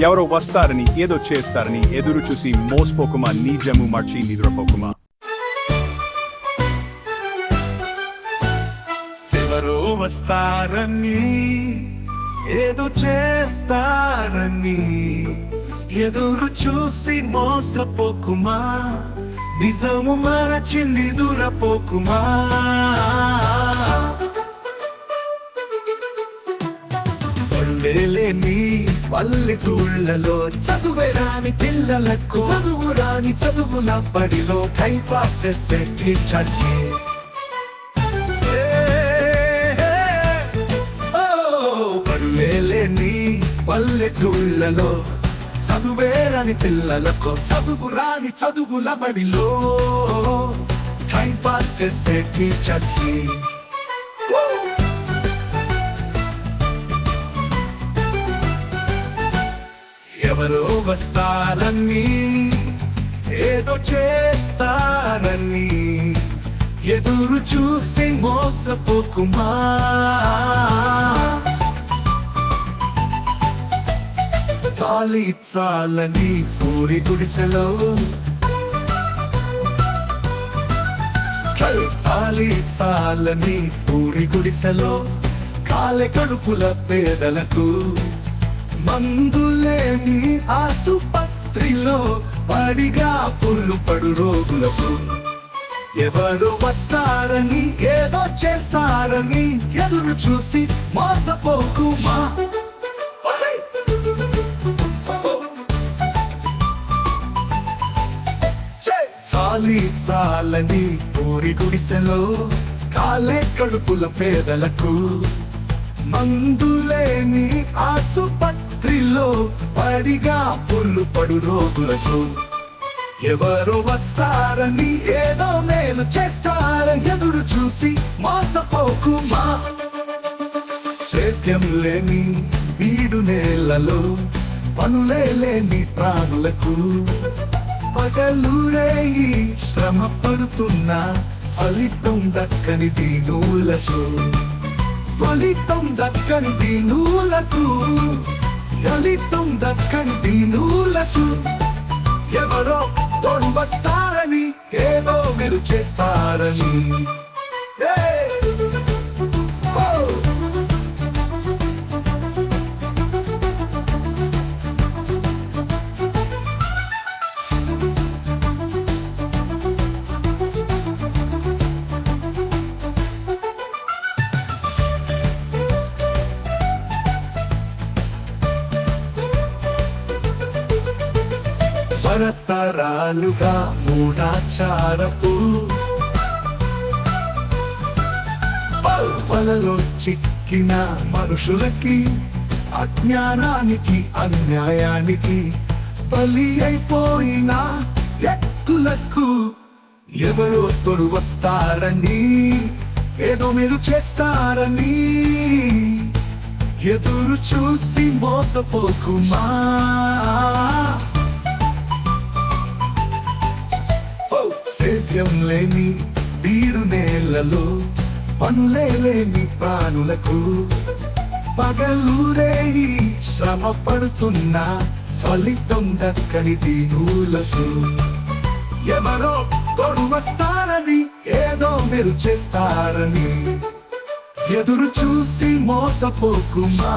ఎవరో వస్తారని ఏదో చేస్తారని ఎదురు చూసి మోసపోకుమా నిజము మర్చి నిద్రపోకుమా? ఎవరో వస్తారని ఏదో చేస్తారని ఎదురు చూసి మోసపోకుమా నిజము మరచి నిదురపోకుమా పల్లెటూళ్ళలో చదువురాని పిల్లలకు చదువురాని చదువుల బడిలో టైం పాస్ చేసే టీచర్స్ పల్లెలేని పల్లెటూళ్ళలో చదువేరని పిల్లలకు చదువు రాని చదువుల బడిలో టైం పాస్ చేసే టీచర్స్ ఎవరో వస్తారని ఏదో చేస్తారని ఎదురు చూసి మోసపోకుమా చాలి చాలని పూరి గుడిసెలో చాలి చాలని పూరి గుడిసెలో కాలె కడుపుల పేదలకు మందులేని ఆసుపత్రిలో పడిగా పుల్లు పడు రోగులకు. ఎవరు వస్తారని ఏదో చేస్తారని ఎదురు చూసి మోసపోకుమా చాలి చాలని పూరి గుడిసెలో కాలే కడుపుల పేదలకు. మందులేని రాత్రిలో పడిగా పుల్లు పడు రోగులకు ఎవరు వస్తారని ఏదో మేలు చేస్తారని ఎదురు చూసి మోసపోకుమా సేద్యం లేని వీడు నేలలో పనులే లేని ప్రాణులకు. పగలురే శ్రమ పడుతున్న ఫలితం దక్కని దీనులకు. ఫలితం దక్కని దీనులకు. ఫలితం దక్కని దీనులకు ఎవరో తోడు వస్తారని ఏదో మీరు చేస్తారని. తరతరాలుగా మూఢాచారపు వలలో చిక్కిన మనుషులకి అజ్ఞానానికి అన్యాయానికి బలి అయిపోయిన వ్యక్తులకు ఎవరో తొడు వస్తారని ఏదో మీరు చేస్తారని ఎదురు చూసి మోసపోకుమా? సేద్యం లేని బీడు నేలలో పనులే లేని ప్రాణులకు పగలూరే శ్రమ పడుతున్న ఫలితం దక్కని తీరులసు ఎవరో తొడువస్తారని ఏదో మీరు చేస్తారని. ఎదురు చూసి మోసపోకుమా